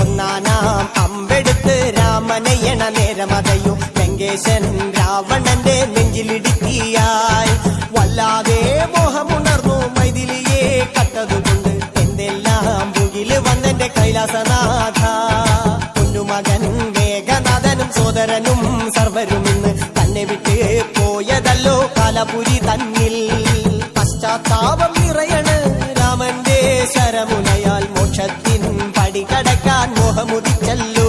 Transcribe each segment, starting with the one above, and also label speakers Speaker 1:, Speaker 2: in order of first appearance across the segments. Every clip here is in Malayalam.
Speaker 1: ഒന്നാനാം അമ്പെടുത്ത് രാമനയണ നേരമതയും ലങ്കേശൻ രാവണന്റെ നെഞ്ചിലിടുക്കിയായി. വല്ലാതെ മോഹമുണർന്നു മൈതിലിയെ കട്ടതുകൊണ്ട് എന്തെല്ലാം മുകിൽ വന്നെന്റെ കൈലാസനാഥ. കുഞ്ഞുമകൻ മേഘനാഥനും സോദരനും സർവരും ഇന്ന് തന്നെ വിട്ട് കാലപുരി തന്നിൽ പശ്ചാത്താപം നിറയണ്. രാമന്റെ ശരമുനയാൽ മോക്ഷത്തിൻ പടികടക്കാൻ മോഹമുദിച്ചല്ലോ.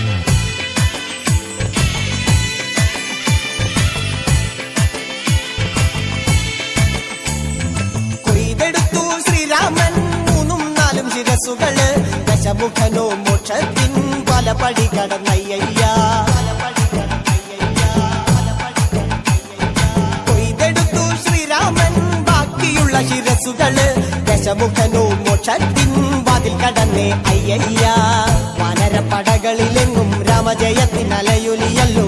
Speaker 1: ശിരസുകൾ ദശമുഖനോ മോക്ഷത്തിൻ പല പടി കടന്നയ്യ കൊയ്തെടുത്തു ശ്രീരാമൻ ബാക്കിയുള്ള ശിരസുകൾ ദശമുഖനോ മോക്ഷത്തിൻ വാതിൽ കടന്നേ അയ്യ വനരപ്പടകളിലെങ്ങും രാമജയത്തിൻ അലയൊലിയല്ലോ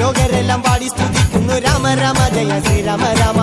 Speaker 1: ലോകരെല്ലാം പാടി സ്തുതിക്കുന്നു രാമ രാമ ജയ ശ്രീരാമ രാമ.